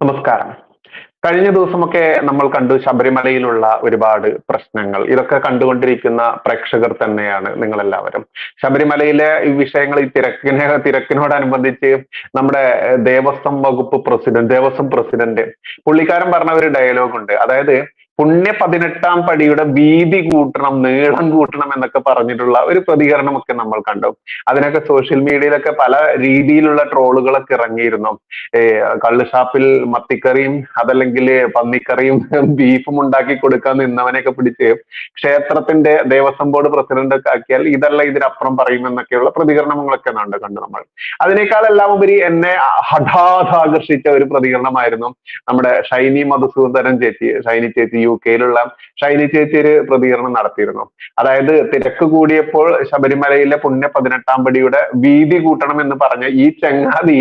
നമസ്കാരം. കഴിഞ്ഞ ദിവസമൊക്കെ നമ്മൾ കണ്ടു ശബരിമലയിലുള്ള ഒരുപാട് പ്രശ്നങ്ങൾ. ഇതൊക്കെ കണ്ടുകൊണ്ടിരിക്കുന്ന പ്രേക്ഷകർ തന്നെയാണ് നിങ്ങൾ എല്ലാവരും ശബരിമലയിലെ ഈ വിഷയങ്ങൾ ഈ തിരക്കിനെ തിരക്കിനോടനുബന്ധിച്ച് നമ്മുടെ ദേവസ്വം വകുപ്പ് പ്രസിഡന്റ് ദേവസ്വം പ്രസിഡന്റ് പുള്ളിക്കാരൻ പറഞ്ഞ ഒരു ഡയലോഗ് ഉണ്ട് അതായത് പുണ്യ പതിനെട്ടാം പടിയുടെ വീതി കൂട്ടണം നീളം കൂട്ടണം എന്നൊക്കെ പറഞ്ഞിട്ടുള്ള ഒരു പ്രതികരണമൊക്കെ നമ്മൾ കണ്ടു. അതിനൊക്കെ സോഷ്യൽ മീഡിയയിലൊക്കെ പല രീതിയിലുള്ള ട്രോളുകളൊക്കെ ഇറങ്ങിയിരുന്നു. കള്ളുഷാപ്പിൽ മത്തിക്കറിയും അതല്ലെങ്കിൽ പന്നിക്കറിയും ബീഫും ഉണ്ടാക്കി കൊടുക്കാൻ നിന്നവനെയൊക്കെ പിടിച്ച് ക്ഷേത്രത്തിന്റെ ദേവസ്വം ബോർഡ് പ്രസിഡന്റ് ഒക്കെ ആക്കിയാൽ ഇതല്ല ഇതിനപ്പുറം പറയുമെന്നൊക്കെയുള്ള പ്രതികരണങ്ങളൊക്കെ കണ്ട് കണ്ടു നമ്മൾ. അതിനേക്കാളെല്ലാം ഉപരി എന്നെ ഹഠാത് ആകർഷിച്ച ഒരു പ്രതികരണമായിരുന്നു നമ്മുടെ ഷൈനി മധുസൂദനൻ ചേച്ചി ഷൈനി ചേച്ചി യു കെയിലുള്ള ഷൈനി ചേച്ചി ഒരു പ്രതികരണം നടത്തിയിരുന്നു. അതായത് തിരക്ക് കൂടിയപ്പോൾ ശബരിമലയിലെ പുണ്യ പതിനെട്ടാം പടിയുടെ വീതി കൂട്ടണം എന്ന് പറഞ്ഞ ഈ ചങ്ങാതി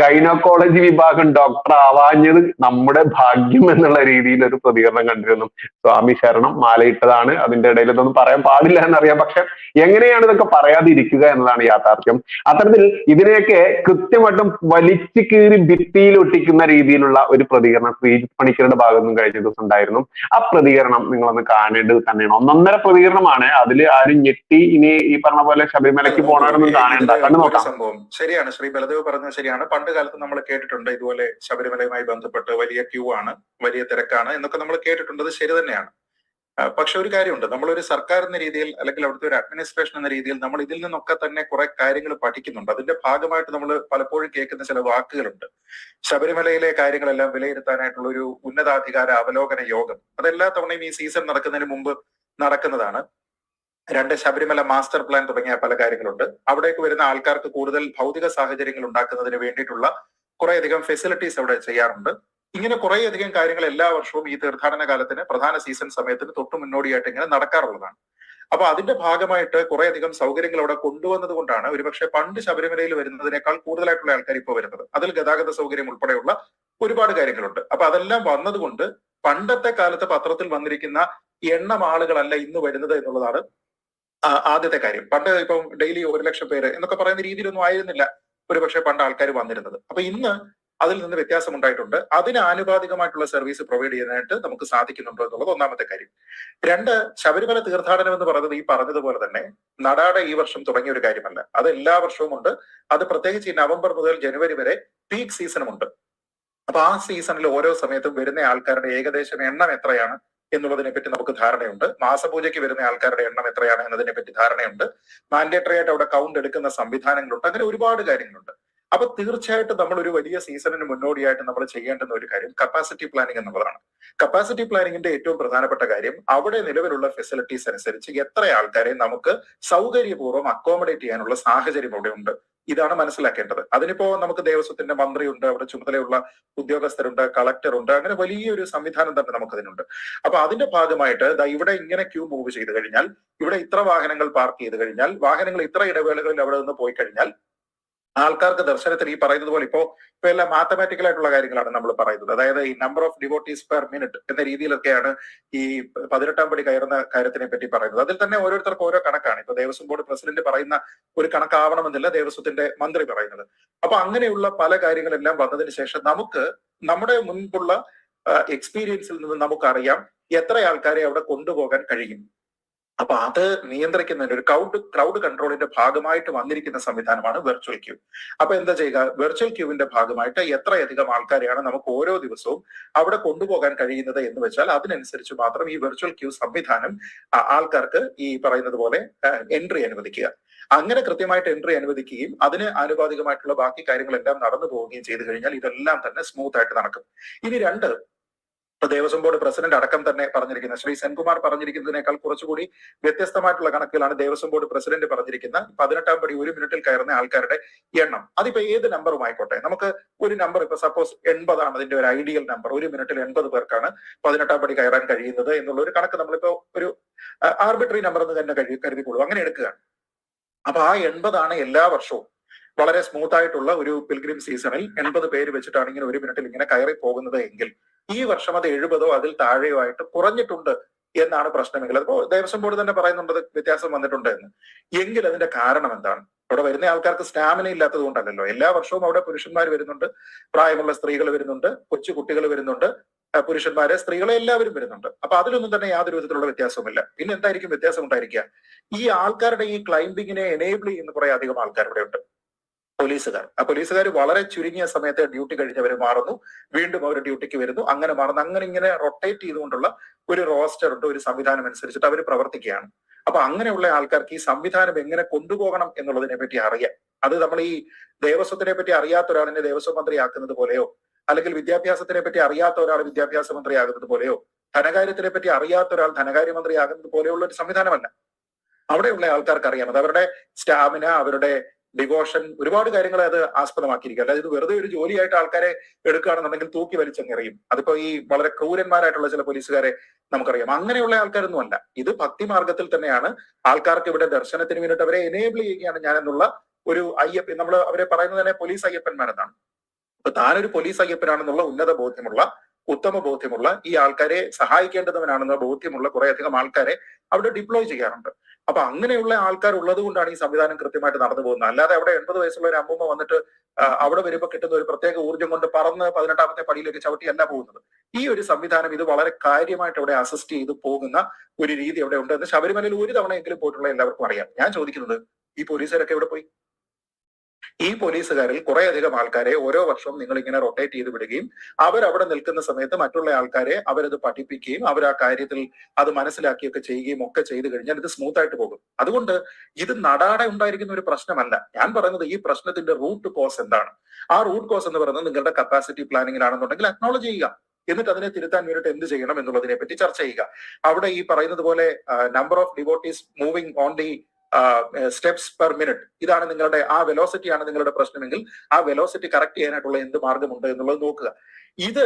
ഗൈനക്കോളജി വിഭാഗം ഡോക്ടർ ആവാഞ്ഞത് നമ്മുടെ ഭാഗ്യം എന്നുള്ള രീതിയിൽ ഒരു പ്രതികരണം കണ്ടിരുന്നു. സ്വാമി ശരണം മാലയിട്ടതാണ്. അതിന്റെ ഇടയിൽ ഇതൊന്നും പറയാൻ പാടില്ല എന്നറിയാം. പക്ഷെ എങ്ങനെയാണ് ഇതൊക്കെ പറയാതിരിക്കുക എന്നതാണ് യാഥാർത്ഥ്യം. അത്തരത്തിൽ ഇതിനെയൊക്കെ കൃത്യമായിട്ടും വലിച്ചു കീറി ഭിത്തിയിൽ ഒട്ടിക്കുന്ന രീതിയിലുള്ള ഒരു പ്രതികരണം ശ്രീജിത് പണിക്കരുടെ ഭാഗത്തു നിന്നും കഴിഞ്ഞ ദിവസം ഉണ്ടായിരുന്നു. ആ പ്രതികരണം നിങ്ങളൊന്ന് കാണേണ്ടത് തന്നെയാണ്. ഒന്നൊന്നര പ്രതികരണമാണ്. അതിൽ ആരും ഞെട്ടി ഇനി ഈ പറഞ്ഞ പോലെ ശബരിമലയ്ക്ക് പോണവരൊന്നും കാണേണ്ട. കണ്ടു നോക്കാം. ശരിയാണ്. ശ്രീ ബലദേവ് പറഞ്ഞത് ശരിയാണ്. പണ്ട് കാലത്ത് നമ്മൾ കേട്ടിട്ടുണ്ട് ഇതുപോലെ ശബരിമലയുമായി ബന്ധപ്പെട്ട് വലിയ ക്യൂ ആണ് വലിയ തിരക്കാണ് എന്നൊക്കെ നമ്മൾ കേട്ടിട്ടുണ്ട്. അത് ശരി തന്നെയാണ്. പക്ഷെ ഒരു കാര്യമുണ്ട്. നമ്മളൊരു സർക്കാർ എന്ന രീതിയിൽ അല്ലെങ്കിൽ അവിടുത്തെ ഒരു അഡ്മിനിസ്ട്രേഷൻ എന്ന രീതിയിൽ നമ്മൾ ഇതിൽ നിന്നൊക്കെ തന്നെ കുറെ കാര്യങ്ങൾ പഠിക്കുന്നുണ്ട്. അതിന്റെ ഭാഗമായിട്ട് നമ്മൾ പലപ്പോഴും കേൾക്കുന്ന ചില വാക്കുകളുണ്ട്. ശബരിമലയിലെ കാര്യങ്ങളെല്ലാം വിലയിരുത്താനായിട്ടുള്ള ഒരു ഉന്നതാധികാര അവലോകന യോഗം. അതെല്ലാ തവണയും ഈ സീസൺ നടക്കുന്നതിന് മുമ്പ് നടക്കുന്നതാണ്. രണ്ട് ശബരിമല മാസ്റ്റർ പ്ലാൻ തുടങ്ങിയ പല കാര്യങ്ങളുണ്ട്. അവിടേക്ക് വരുന്ന ആൾക്കാർക്ക് കൂടുതൽ ഭൗതിക സാഹചര്യങ്ങൾ ഉണ്ടാക്കുന്നതിന് വേണ്ടിയിട്ടുള്ള കുറേയധികം ഫെസിലിറ്റീസ് അവിടെ ചെയ്യാറുണ്ട്. ഇങ്ങനെ കുറേയധികം കാര്യങ്ങൾ എല്ലാ വർഷവും ഈ തീർത്ഥാടന കാലത്തിന് പ്രധാന സീസൺ സമയത്തിന് തൊട്ട് മുന്നോടിയായിട്ട് ഇങ്ങനെ നടക്കാറുള്ളതാണ്. അപ്പൊ അതിന്റെ ഭാഗമായിട്ട് കുറേയധികം സൗകര്യങ്ങൾ അവിടെ കൊണ്ടുവന്നത് കൊണ്ടാണ് ഒരുപക്ഷെ പണ്ട് ശബരിമലയിൽ വരുന്നതിനേക്കാൾ കൂടുതലായിട്ടുള്ള ആൾക്കാർ ഇപ്പോൾ വരുന്നത്. അതിൽ ഗതാഗത സൗകര്യം ഉൾപ്പെടെയുള്ള ഒരുപാട് കാര്യങ്ങളുണ്ട്. അപ്പൊ അതെല്ലാം വന്നതുകൊണ്ട് പണ്ടത്തെ കാലത്ത് പത്രത്തിൽ വന്നിരിക്കുന്ന എണ്ണം ആളുകളല്ല ഇന്ന് വരുന്നത് എന്നുള്ളതാണ് ആദ്യത്തെ കാര്യം. പണ്ട് ഇപ്പം ഡെയിലി ഒരു ലക്ഷം പേര് എന്നൊക്കെ പറയുന്ന രീതിയിലൊന്നും ആയിരുന്നില്ല. ഒരുപക്ഷെ പണ്ട് ആൾക്കാർ വന്നിരുന്നത്. അപ്പൊ ഇന്ന് അതിൽ നിന്ന് വ്യത്യാസം ഉണ്ടായിട്ടുണ്ട് അതിന് ആനുപാതികമായിട്ടുള്ള സർവീസ് പ്രൊവൈഡ് ചെയ്യാനായിട്ട് നമുക്ക് സാധിക്കുന്നുണ്ടോ എന്നുള്ളത് ഒന്നാമത്തെ കാര്യം. രണ്ട് ശബരിമല തീർത്ഥാടനം എന്ന് പറയുന്നത് ഈ പറഞ്ഞതുപോലെ തന്നെ നടാടെ ഈ വർഷം തുടങ്ങിയ ഒരു കാര്യമല്ല. അത് എല്ലാ വർഷവും ഉണ്ട്. അത് പ്രത്യേകിച്ച് ഈ നവംബർ മുതൽ ജനുവരി വരെ പീക്ക് സീസണും ഉണ്ട്. അപ്പൊ ആ സീസണിൽ ഓരോ സമയത്തും വരുന്ന ആൾക്കാരുടെ ഏകദേശം എണ്ണം എത്രയാണ്? എന്നുള്ളതിനെ പറ്റി നമുക്ക് ധാരണയുണ്ട്. മാസപൂജയ്ക്ക് വരുന്ന ആൾക്കാരുടെ എണ്ണം എത്രയാണ് എന്നതിനെ പറ്റി ധാരണയുണ്ട്. മാൻഡേറ്ററി ആയിട്ട് അവിടെ കൗണ്ട് എടുക്കുന്ന സംവിധാനങ്ങളുണ്ട്. അങ്ങനെ ഒരുപാട് കാര്യങ്ങളുണ്ട്. അപ്പൊ തീർച്ചയായിട്ടും നമ്മൾ ഒരു വലിയ സീസണിന് മുന്നോടിയായിട്ട് നമ്മൾ ചെയ്യേണ്ടുന്ന ഒരു കാര്യം കപ്പാസിറ്റി പ്ലാനിംഗ് എന്നുള്ളതാണ്. കപ്പാസിറ്റി പ്ലാനിങ്ങിന്റെ ഏറ്റവും പ്രധാനപ്പെട്ട കാര്യം അവിടെ നിലവിലുള്ള ഫെസിലിറ്റീസ് അനുസരിച്ച് എത്ര ആൾക്കാരെ നമുക്ക് സൗകര്യപൂർവം അക്കോമഡേറ്റ് ചെയ്യാനുള്ള സാഹചര്യം അവിടെ ഉണ്ട്. ഇതാണ് മനസ്സിലാക്കേണ്ടത്. അതിനിപ്പോ നമുക്ക് ദേവസ്വത്തിന്റെ മന്ത്രിയുണ്ട് അവിടെ ചുമതലയുള്ള ഉദ്യോഗസ്ഥരുണ്ട് കളക്ടറുണ്ട് അങ്ങനെ വലിയൊരു സംവിധാനം തന്നെ നമുക്കതിനുണ്ട്. അപ്പൊ അതിന്റെ ഭാഗമായിട്ട് ഇവിടെ ഇങ്ങനെ ക്യൂ മൂവ് ചെയ്ത് കഴിഞ്ഞാൽ ഇവിടെ ഇത്ര വാഹനങ്ങൾ പാർക്ക് ചെയ്ത് കഴിഞ്ഞാൽ വാഹനങ്ങൾ ഇത്ര ഇടവേളകളിൽ അവിടെ നിന്ന് പോയി കഴിഞ്ഞാൽ ആൾക്കാർക്ക് ദർശനത്തിൽ ഈ പറയുന്നത് പോലെ ഇപ്പോ ഇപ്പൊ എല്ലാം മാത്തമാറ്റിക്കൽ ആയിട്ടുള്ള കാര്യങ്ങളാണ് നമ്മൾ പറയുന്നത്. അതായത് ഈ number of devotees per minute എന്ന രീതിയിലൊക്കെയാണ് ഈ പതിനെട്ടാം പടി കയറുന്ന കാര്യത്തിനെ പറ്റി പറയുന്നത്. അതിൽ തന്നെ ഓരോരുത്തർക്ക് ഓരോ കണക്കാണ്. ഇപ്പൊ ദേവസ്വം ബോർഡ് പ്രസിഡന്റ് പറയുന്ന ഒരു കണക്കാവണമെന്നില്ല ദേവസ്വത്തിന്റെ മന്ത്രി പറയുന്നത്. അപ്പൊ അങ്ങനെയുള്ള പല കാര്യങ്ങളെല്ലാം വന്നതിന് ശേഷം നമുക്ക് നമ്മുടെ മുൻപുള്ള എക്സ്പീരിയൻസിൽ നിന്ന് നമുക്കറിയാം എത്ര ആൾക്കാരെ അവിടെ കൊണ്ടുപോകാൻ കഴിയും. അപ്പൊ അത് നിയന്ത്രിക്കുന്നതിന് ഒരു ക്രൗഡ് ക്രൗഡ് കൺട്രോളിന്റെ ഭാഗമായിട്ട് വന്നിരിക്കുന്ന സംവിധാനമാണ് വെർച്വൽ ക്യൂ അപ്പൊ എന്താ ചെയ്യുക? വെർച്വൽ ക്യൂവിന്റെ ഭാഗമായിട്ട് എത്രയധികം ആൾക്കാരെയാണ് നമുക്ക് ഓരോ ദിവസവും അവിടെ കൊണ്ടുപോകാൻ കഴിയുന്നത് എന്ന് വെച്ചാൽ അതിനനുസരിച്ച് മാത്രം ഈ വെർച്വൽ ക്യൂ സംവിധാനം ആൾക്കാർക്ക് ഈ പറയുന്നത് പോലെ എൻട്രി അനുവദിക്കുക. അങ്ങനെ കൃത്യമായിട്ട് എൻട്രി അനുവദിക്കുകയും അതിന് ആനുപാതികമായിട്ടുള്ള ബാക്കി കാര്യങ്ങളെല്ലാം നടന്നു പോവുകയും ചെയ്തു കഴിഞ്ഞാൽ ഇതെല്ലാം തന്നെ സ്മൂത്ത് ആയിട്ട് നടക്കും. ഇനി രണ്ട് ഇപ്പൊ ദേവസ്വം ബോർഡ് പ്രസിഡന്റ് അടക്കം തന്നെ പറഞ്ഞിരിക്കുന്നത്. ശ്രീ സെൻകുമാർ പറഞ്ഞിരിക്കുന്നതിനേക്കാൾ കുറച്ചുകൂടി വ്യത്യസ്തമായിട്ടുള്ള കണക്കുകളാണ് ദേവസ്വം ബോർഡ് പ്രസിഡന്റ് പറഞ്ഞിരിക്കുന്ന പതിനെട്ടാം പടി ഒരു മിനിറ്റിൽ കയറുന്ന ആൾക്കാരുടെ എണ്ണം. അതിപ്പോ ഏത് നമ്പറും ആയിക്കോട്ടെ. നമുക്ക് ഒരു നമ്പർ ഇപ്പൊ സപ്പോസ് എൺപതാണ് അതിന്റെ ഒരു ഐഡിയൽ നമ്പർ ഒരു മിനിറ്റിൽ എൺപത് പേർക്കാണ് പതിനെട്ടാം പടി കയറാൻ കഴിയുന്നത് എന്നുള്ള ഒരു കണക്ക് നമ്മളിപ്പോ ഒരു ആർബിട്രറി നമ്പർ എന്ന് തന്നെ കഴി കരുതിക്കൊള്ളൂ. അങ്ങനെ എടുക്കുക അപ്പൊ ആ എൺപതാണ് എല്ലാ വർഷവും വളരെ സ്മൂത്ത് ആയിട്ടുള്ള ഒരു പിൽഗ്രിം സീസണിൽ എൺപത് പേര് വെച്ചിട്ടാണ് ഇങ്ങനെ ഒരു മിനിറ്റിൽ ഇങ്ങനെ കയറി പോകുന്നത് എങ്കിൽ ഈ വർഷം അത് എഴുപതോ അതിൽ താഴെയോ ആയിട്ട് കുറഞ്ഞിട്ടുണ്ട് എന്നാണ് പ്രശ്നമെങ്കിൽ. അതിപ്പോ ദേവസ്വം ബോർഡ് തന്നെ പറയുന്നുണ്ട് വ്യത്യാസം വന്നിട്ടുണ്ട് എന്ന്. എങ്കിൽ അതിന്റെ കാരണം എന്താണ്? അവിടെ വരുന്ന ആൾക്കാർക്ക് സ്റ്റാമിന ഇല്ലാത്തത് കൊണ്ടല്ലല്ലോ. എല്ലാ വർഷവും അവിടെ പുരുഷന്മാർ വരുന്നുണ്ട്. പ്രായമുള്ള സ്ത്രീകൾ വരുന്നുണ്ട്. കൊച്ചു കുട്ടികൾ വരുന്നുണ്ട്. പുരുഷന്മാരെ സ്ത്രീകളെ എല്ലാവരും വരുന്നുണ്ട്. അപ്പൊ അതിലൊന്നും തന്നെ യാതൊരു വിധത്തിലുള്ള വ്യത്യാസവുമില്ല. പിന്നെ എന്തായിരിക്കും വ്യത്യാസം ഉണ്ടായിരിക്കുക? ഈ ആൾക്കാരുടെ ഈ ക്ലൈംബിങ്ങിനെ എനേബിൾ ചെയ്യുന്ന കുറെ അധികം ആൾക്കാർ ഇവിടെ ഉണ്ട് പോലീസുകാർ. ആ പോലീസുകാർ വളരെ ചുരുങ്ങിയ സമയത്ത് ഡ്യൂട്ടി കഴിഞ്ഞവർ മാറുന്നു. വീണ്ടും അവർ ഡ്യൂട്ടിക്ക് വരുന്നു. അങ്ങനെ മാറുന്നു. അങ്ങനെ ഇങ്ങനെ റൊട്ടേറ്റ് ചെയ്തുകൊണ്ടുള്ള ഒരു റോസ്റ്റർ ഉണ്ട് ഒരു സംവിധാനം അനുസരിച്ചിട്ട് അവർ പ്രവർത്തിക്കുകയാണ്. അപ്പൊ അങ്ങനെയുള്ള ആൾക്കാർക്ക് ഈ സംവിധാനം എങ്ങനെ കൊണ്ടുപോകണം എന്നുള്ളതിനെ പറ്റി അറിയാം അത് നമ്മൾ ഈ ദേവസ്വത്തിനെ പറ്റി അറിയാത്ത ഒരാളിനെ ദേവസ്വം മന്ത്രിയാക്കുന്നത് പോലെയോ അല്ലെങ്കിൽ വിദ്യാഭ്യാസത്തിനെ പറ്റി അറിയാത്ത ഒരാൾ വിദ്യാഭ്യാസ മന്ത്രിയാകുന്നത് പോലെയോ ധനകാര്യത്തിനെ പറ്റി അറിയാത്ത ഒരാൾ ധനകാര്യമന്ത്രിയാകുന്നത് പോലെയുള്ള ഒരു സംവിധാനമല്ല. അവിടെയുള്ള ആൾക്കാർക്ക് അറിയാം. അത് അവരുടെ സ്റ്റാമിന അവരുടെ ഡിവോഷൻ ഒരുപാട് കാര്യങ്ങളെ അത് ആസ്പദമാക്കിയിരിക്കും അല്ലാതെ ഇത് വെറുതെ ഒരു ജോലിയായിട്ട് ആൾക്കാരെ എടുക്കുകയാണെന്നുണ്ടെങ്കിൽ തൂക്കി വലിച്ചെറിയും അതിപ്പോ ഈ വളരെ ക്രൂരന്മാരായിട്ടുള്ള ചില പോലീസുകാരെ നമുക്കറിയാം. അങ്ങനെയുള്ള ആൾക്കാരൊന്നും അല്ല. ഇത് ഭക്തി മാർഗത്തിൽ തന്നെയാണ് ആൾക്കാർക്ക് ഇവിടെ ദർശനത്തിന് വേണ്ടിയിട്ട് അവരെ എനേബിൾ ചെയ്യുകയാണ് ഞാൻ എന്നുള്ള ഒരു അയ്യപ്പൻ നമ്മൾ അവരെ പറയുന്നത് തന്നെ പോലീസ് അയ്യപ്പന്മാരെന്നാണ്. അപ്പൊ താനൊരു പോലീസ് അയ്യപ്പനാണെന്നുള്ള ഉന്നത ബോധ്യമുള്ള ഉത്തമ ബോധ്യമുള്ള ഈ ആൾക്കാരെ സഹായിക്കേണ്ടവനാണെന്ന ബോധ്യമുള്ള കുറെ അധികം ആൾക്കാരെ അവിടെ ഡിപ്ലോയ് ചെയ്യാറുണ്ട്. അപ്പൊ അങ്ങനെയുള്ള ആൾക്കാർ ഉള്ളത് കൊണ്ടാണ് ഈ സംവിധാനം കൃത്യമായിട്ട് നടന്നു പോകുന്നത്. അല്ലാതെ അവിടെ എൺപത് വയസ്സുള്ള ഒരു അമ്മൂമ്മ വന്നിട്ട് അവിടെ വരുമ്പോൾ കിട്ടുന്ന ഒരു പ്രത്യേക ഊർജം കൊണ്ട് പറന്ന് പതിനെട്ടാമത്തെ പടിയിലേക്ക് ചവിട്ടിയല്ല പോകുന്നത്. ഈ ഒരു സംവിധാനം ഇത് വളരെ കാര്യമായിട്ട് അവിടെ അസിസ്റ്റ് ചെയ്ത് പോകുന്ന ഒരു രീതി അവിടെ ഉണ്ട് എന്ന് ശബരിമലയിൽ ഒരു തവണയെങ്കിലും പോയിട്ടുള്ള എല്ലാവർക്കും അറിയാം. ഞാൻ ചോദിക്കുന്നത് ഈ പോലീസുകാരൊക്കെ എവിടെ പോയി? ഈ പോലീസുകാരിൽ കുറെ അധികം ആൾക്കാരെ ഓരോ വർഷവും നിങ്ങൾ ഇങ്ങനെ റൊട്ടേറ്റ് ചെയ്ത് വിടുകയും അവരവിടെ നിൽക്കുന്ന സമയത്ത് മറ്റുള്ള ആൾക്കാരെ അവരത് പഠിപ്പിക്കുകയും അവർ ആ കാര്യത്തിൽ അത് മനസ്സിലാക്കിയൊക്കെ ചെയ്യുകയും ഒക്കെ ചെയ്തു കഴിഞ്ഞാൽ ഇത് സ്മൂത്ത് ആയിട്ട് പോകും. അതുകൊണ്ട് ഇത് നടാടെ ഉണ്ടായിരിക്കുന്ന ഒരു പ്രശ്നമല്ല. ഞാൻ പറയുന്നത് ഈ പ്രശ്നത്തിന്റെ റൂട്ട് കോസ് എന്താണ്? ആ റൂട്ട് കോസ് എന്ന് പറയുന്നത് നിങ്ങളുടെ കപ്പാസിറ്റി പ്ലാനിങ്ങിലാണെന്നുണ്ടെങ്കിൽ അക്നോളജ് ചെയ്യുക. എന്നിട്ട് അതിനെ തിരുത്താൻ വേണ്ടിയിട്ട് എന്ത് ചെയ്യണം എന്നുള്ളതിനെ പറ്റി ചർച്ച ചെയ്യുക. അവിടെ ഈ പറയുന്നത് പോലെ number of devotees moving on the steps per minute ഇതാണ് നിങ്ങളുടെ ആ വെലോസിറ്റി ആണ് നിങ്ങളുടെ പ്രശ്നമെങ്കിൽ ആ വെലോസിറ്റി കറക്റ്റ് ചെയ്യാനായിട്ടുള്ള എന്ത് മാർഗമുണ്ട് എന്നുള്ളത് നോക്കുക. ഇത്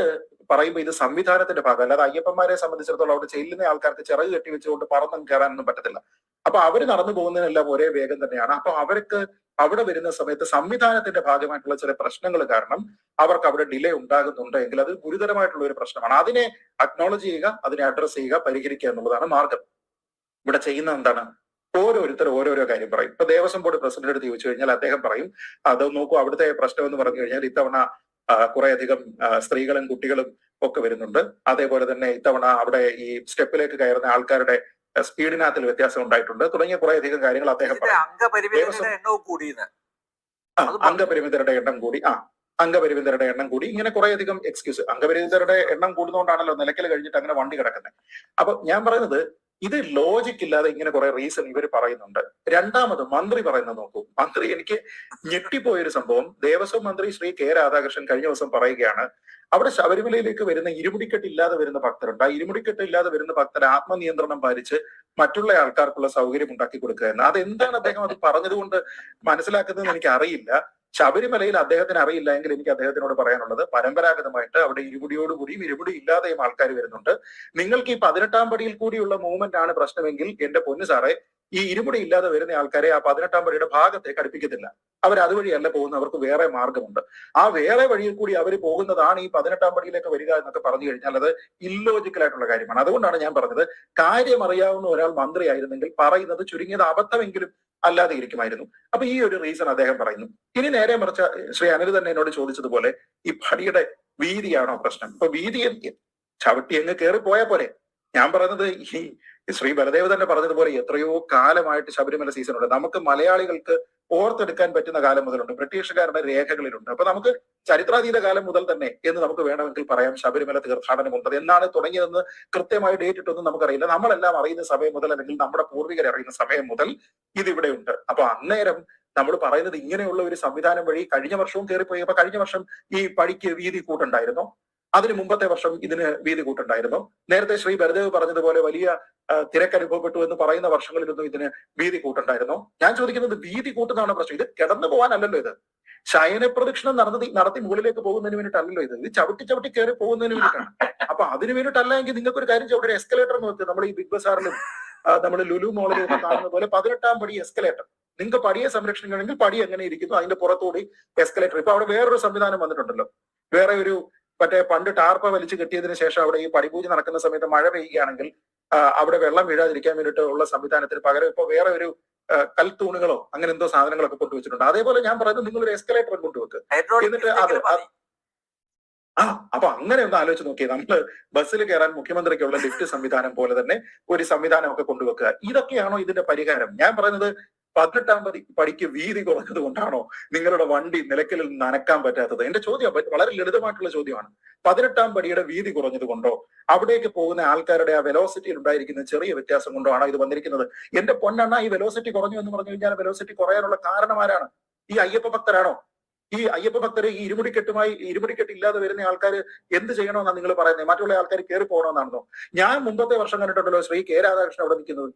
പറയുമ്പോൾ ഇത് സംവിധാനത്തിന്റെ ഭാഗം. അല്ലാതെ അയ്യപ്പന്മാരെ സംബന്ധിച്ചിടത്തോളം അവിടെ ചെല്ലുന്ന ആൾക്കാർക്ക് ചിറക് കെട്ടി വെച്ചുകൊണ്ട് പറന്നും കയറാനൊന്നും പറ്റത്തില്ല. അപ്പൊ അവർ നടന്നു പോകുന്നതിനെല്ലാം ഒരേ വേഗം തന്നെയാണ്. അപ്പൊ അവർക്ക് അവിടെ വരുന്ന സമയത്ത് സംവിധാനത്തിന്റെ ഭാഗമായിട്ടുള്ള ചില പ്രശ്നങ്ങൾ കാരണം അവർക്ക് അവിടെ ഡിലേ ഉണ്ടാകുന്നുണ്ട് എങ്കിൽ അത് ഗുരുതരമായിട്ടുള്ള ഒരു പ്രശ്നമാണ്. അതിനെ അക്നോളജ് ചെയ്യുക അതിനെ അഡ്രസ് ചെയ്യുക പരിഹരിക്കുക എന്നുള്ളതാണ് മാർഗം. ഇവിടെ ചെയ്യുന്നത് എന്താണ്? ഓരോരുത്തർ ഓരോരോ കാര്യം പറയും. ഇപ്പൊ ദേവസ്വം ബോർഡ് പ്രസിഡന്റ് അടുത്ത് ചോദിച്ചു കഴിഞ്ഞാൽ അദ്ദേഹം പറയും അത് നോക്കൂ അവിടുത്തെ പ്രശ്നം എന്ന് പറഞ്ഞു കഴിഞ്ഞാൽ ഇത്തവണ കുറെ അധികം സ്ത്രീകളും കുട്ടികളും ഒക്കെ വരുന്നുണ്ട്. അതേപോലെ തന്നെ ഇത്തവണ അവിടെ ഈ സ്റ്റെപ്പിലേക്ക് കയറുന്ന ആൾക്കാരുടെ സ്പീഡിനകത്തിൽ വ്യത്യാസം ഉണ്ടായിട്ടുണ്ട്. തുടങ്ങിയ കുറെ അധികം കാര്യങ്ങൾ അദ്ദേഹം അംഗപരിമിതരുടെ എണ്ണം കൂടി. ആ അംഗപരിമിതരുടെ എണ്ണം കൂടി. ഇങ്ങനെ കുറെ അധികം എക്സ്ക്യൂസ്. അംഗപരിമിതരുടെ എണ്ണം കൂടുന്നതുകൊണ്ടാണല്ലോ നിലയ്ക്കൽ കഴിഞ്ഞിട്ട് അങ്ങനെ വണ്ടി കിടക്കുന്നത് അപ്പൊ ഞാൻ പറയുന്നത് ഇത് ലോജിക് ഇല്ലാതെ ഇങ്ങനെ കുറെ റീസൺ ഇവർ പറയുന്നുണ്ട്. രണ്ടാമത് മന്ത്രി പറയുന്നത് നോക്കൂ. മന്ത്രി എനിക്ക് ഞെട്ടിപ്പോയൊരു സംഭവം. ദേവസ്വം മന്ത്രി ശ്രീ കെ രാധാകൃഷ്ണൻ കഴിഞ്ഞ ദിവസം പറയുകയാണ് അവിടെ ശബരിമലയിലേക്ക് വരുന്ന ഇരുമുടിക്കെട്ട് ഇല്ലാതെ വരുന്ന ഭക്തരുണ്ട്. ആ ഇരുമുടിക്കെട്ട് ഇല്ലാതെ വരുന്ന ഭക്തർ ആത്മനിയന്ത്രണം പാലിച്ച് മറ്റുള്ള ആൾക്കാർക്കുള്ള സൗകര്യം ഉണ്ടാക്കി കൊടുക്കുക അതെന്താണ് അദ്ദേഹം അത് പറഞ്ഞതുകൊണ്ട് മനസ്സിലാക്കുന്നതെന്ന് എനിക്ക് അറിയില്ല ശബരിമലയിൽ അദ്ദേഹത്തിന് അറിയില്ല എങ്കിൽ എനിക്ക് അദ്ദേഹത്തിനോട് പറയാനുള്ളത് പരമ്പരാഗതമായിട്ട് അവിടെ ഇരുമുടിയോടുകൂടിയും ഇരുമുടി ഇല്ലാതെയും ആൾക്കാർ വരുന്നുണ്ട്. നിങ്ങൾക്ക് ഈ പതിനെട്ടാം പടിയിൽ കൂടിയുള്ള മൂവ്മെന്റ് ആണ് പ്രശ്നമെങ്കിൽ എന്റെ പൊന്നു സാറേ ഈ ഇരുമുടി ഇല്ലാതെ വരുന്ന ആൾക്കാരെ ആ പതിനെട്ടാം പടിയുടെ ഭാഗത്തെ അടുപ്പിക്കത്തില്ല. അവർ അതുവഴിയല്ല പോകുന്ന അവർക്ക് വേറെ മാർഗമുണ്ട്. ആ വേറെ വഴിയിൽ കൂടി അവർ പോകുന്നതാണ് ഈ പതിനെട്ടാം പടിയിലേക്ക് വരിക എന്നൊക്കെ പറഞ്ഞു കഴിഞ്ഞാൽ അത് ഇല്ലോജിക്കൽ ആയിട്ടുള്ള കാര്യമാണ്. അതുകൊണ്ടാണ് ഞാൻ പറഞ്ഞത് കാര്യം അറിയാവുന്ന ഒരാൾ മന്ത്രിയായിരുന്നെങ്കിൽ പറയുന്നത് ചുരുങ്ങിയത് അബദ്ധമെങ്കിലും അല്ലാതെ ഇരിക്കുമായിരുന്നു. അപ്പൊ ഈ ഒരു റീസൺ അദ്ദേഹം പറയുന്നു. ഇനി നേരെ മറിച്ച ശ്രീ അനിൽ തന്നെ എന്നോട് ചോദിച്ചതുപോലെ ഈ പടിയുടെ വീതിയാണോ പ്രശ്നം? ഇപ്പൊ വീതി? ചവിട്ടി അങ്ങ് കയറി പോലെ പോരെ. ഞാൻ പറയുന്നത് ഈ ശ്രീ ബലദേവ് തന്നെ പറഞ്ഞതുപോലെ എത്രയോ കാലമായിട്ട് ശബരിമല സീസൺ ഉണ്ട്. നമുക്ക് മലയാളികൾക്ക് ഓർത്തെടുക്കാൻ പറ്റുന്ന കാലം മുതലുണ്ട്. ബ്രിട്ടീഷുകാരുടെ രേഖകളിലുണ്ട്. അപ്പൊ നമുക്ക് ചരിത്രാതീത കാലം മുതൽ തന്നെ എന്ന് നമുക്ക് വേണമെങ്കിൽ പറയാം ശബരിമല തീർത്ഥാടനം ഉണ്ട്. എന്നാണ് തുടങ്ങിയതെന്ന് കൃത്യമായി ഡേറ്റ് ഇട്ടൊന്നും നമുക്കറിയില്ല. നമ്മളെല്ലാം അറിയുന്ന സമയം മുതൽ അല്ലെങ്കിൽ നമ്മുടെ പൂർവികർ അറിയുന്ന സമയം മുതൽ ഇതിവിടെ ഉണ്ട്. അപ്പൊ അന്നേരം നമ്മൾ പറയുന്നത് ഇങ്ങനെയുള്ള ഒരു സംവിധാനം വഴി കഴിഞ്ഞ വർഷവും കയറിപ്പോയി. അപ്പൊ കഴിഞ്ഞ വർഷം ഈ പഴിക്ക് വീതി കൂട്ടുണ്ടായിരുന്നോ? അതിന് മുമ്പത്തെ വർഷം ഇതിന് വീതി കൂട്ടുണ്ടായിരുന്നു. നേരത്തെ ശ്രീ ഭരദേവ് പറഞ്ഞതുപോലെ വലിയ തിരക്ക് അനുഭവപ്പെട്ടു എന്ന് പറയുന്ന വർഷങ്ങളിലൊന്നും ഇതിന് വീതി കൂട്ടുണ്ടായിരുന്നു. ഞാൻ ചോദിക്കുന്നത് വീതി കൂട്ടുന്നതാണ് പ്രശ്നം? ഇത് കിടന്നു പോകാനല്ലല്ലോ ഇത്. ശയന പ്രദക്ഷിണം നടന്നത് നടത്തി മുകളിലേക്ക് പോകുന്നതിന് വേണ്ടിയിട്ടല്ലല്ലോ ഇത്. ഇത് ചവിട്ടി ചവിട്ടി കയറി പോകുന്നതിന് വേണ്ടിയിട്ടാണ്. അപ്പൊ അതിന് വേണ്ടിയിട്ടല്ല എങ്കിൽ നിങ്ങൾക്ക് ഒരു കാര്യം ചവിടെ എസ്കലേറ്റർ നോക്കി നമ്മൾ ഈ ബിഗ് ബസാറിലും നമ്മൾ ലുലു മോളിലും ഒക്കെ കാണുന്ന പോലെ പതിനെട്ടാം പടി എസ്കലേറ്റർ നിങ്ങൾക്ക് പടിയെ സംരക്ഷിക്കണമെങ്കിൽ പടി എങ്ങനെ ഇരിക്കുന്നു? അതിന്റെ പുറത്തുകൂടി എസ്കലേറ്റർ ഇപ്പൊ അവിടെ വേറൊരു സംവിധാനം വന്നിട്ടുണ്ടല്ലോ. വേറെ ഒരു മറ്റേ പണ്ട് ടാർപ്പ വലിച്ചു കെട്ടിയതിനു ശേഷം അവിടെ ഈ പടിപൂജ നടക്കുന്ന സമയത്ത് മഴ പെയ്യുകയാണെങ്കിൽ അവിടെ വെള്ളം വീഴാതിരിക്കാൻ വേണ്ടിയിട്ട് ഉള്ള സംവിധാനത്തിന് പകരം ഇപ്പൊ വേറെ ഒരു കൽത്തൂണുകളോ അങ്ങനെ എന്തോ സാധനങ്ങളൊക്കെ കൊണ്ടുവച്ചിട്ടുണ്ട്. അതേപോലെ ഞാൻ പറയുന്നത് നിങ്ങൾ ഒരു എസ്കലേറ്റർ കൊണ്ടുവെക്ക്. എന്നിട്ട് അത് ആ അപ്പൊ അങ്ങനെ ഒന്ന് ആലോചിച്ച് നോക്കിയേ. നമ്മൾ ബസ്സിൽ കയറാൻ മുഖ്യമന്ത്രിക്കുള്ള ലിഫ്റ്റ് സംവിധാനം പോലെ തന്നെ ഒരു സംവിധാനം ഒക്കെ കൊണ്ടുവെക്കുക. ഇതൊക്കെയാണോ ഇതിന്റെ പരിഹാരം? ഞാൻ പറയുന്നത് പതിനെട്ടാം പടി പടിക്ക് വീതി കുറഞ്ഞത് കൊണ്ടാണോ നിങ്ങളുടെ വണ്ടി നിലയ്ക്കലിൽ നനക്കാൻ പറ്റാത്തത്? എന്റെ ചോദ്യം വളരെ ലളിതമായിട്ടുള്ള ചോദ്യമാണ്. പതിനെട്ടാം പടിയുടെ വീതി കുറഞ്ഞത് കൊണ്ടോ? അവിടേക്ക് പോകുന്ന ആൾക്കാരുടെ ആ വെലോസിറ്റിയിൽ ഉണ്ടായിരിക്കുന്ന ചെറിയ വ്യത്യാസം കൊണ്ടോ ആണോ ഇത് വന്നിരിക്കുന്നത്? എന്റെ പൊന്നെണ്ണ ഈ വെലോസിറ്റി കുറഞ്ഞു എന്ന് പറഞ്ഞു കഴിഞ്ഞാൽ വെലോസിറ്റി കുറയാനുള്ള കാരണമാരാണ് ഈ അയ്യപ്പ ഭക്തരാണോ? ഈ അയ്യപ്പ ഭക്തര് ഈ ഇരുമുടിക്കെട്ടുമായി ഇരുമുടിക്കെട്ട് ഇല്ലാതെ വരുന്ന ആൾക്കാർ എന്ത് ചെയ്യണമെന്നാണ് നിങ്ങൾ പറയുന്നത്? മറ്റുള്ള ആൾക്കാർ കയറി പോകണമെന്നാണെന്നോ ഞാൻ മുമ്പത്തെ വർഷം കണ്ടിട്ടുണ്ടല്ലോ ശ്രീ കെ രാധാകൃഷ്ണൻ അവിടെ നിൽക്കുന്നത്.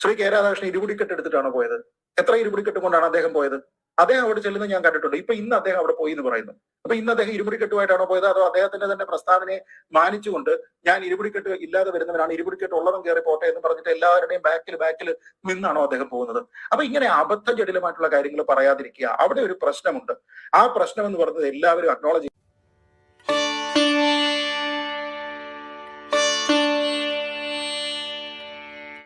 ശ്രീ കെ രാധാകൃഷ്ണൻ ഇരുമുടിക്കെട്ട് എടുത്തിട്ടാണോ പോയത്? എത്ര ഇരുമുടിക്കെട്ട് കൊണ്ടാണ് അദ്ദേഹം പോയത്? അദ്ദേഹം അവിടെ ചെല്ലുന്നത് ഞാൻ കണ്ടിട്ടുണ്ട്. ഇപ്പൊ ഇന്ന് അദ്ദേഹം അവിടെ പോയി എന്ന് പറയുന്നു. അപ്പൊ ഇന്ന് അദ്ദേഹം ഇരുമുടിക്കെട്ടുമായിട്ടാണോ പോയത്? അതോ അദ്ദേഹത്തിന്റെ തന്നെ പ്രസ്താവനയെ മാനിച്ചുകൊണ്ട് ഞാൻ ഇരുമുടിക്കെട്ട് ഇല്ലാതെ വരുന്നവരാണ് ഇരുമുടിക്കെട്ട് ഉള്ളവൻ കയറി പോട്ടെ എന്ന് പറഞ്ഞിട്ട് എല്ലാവരുടെയും ബാക്കിൽ ബാക്കിൽ നിന്നാണോ അദ്ദേഹം പോകുന്നത്? അപ്പൊ ഇങ്ങനെ അബദ്ധ ജടിലമായിട്ടുള്ള കാര്യങ്ങൾ പറയാതിരിക്കുക. അവിടെ ഒരു പ്രശ്നമുണ്ട്. ആ പ്രശ്നം എന്ന് പറയുന്നത് എല്ലാവരും അക്നോളജ്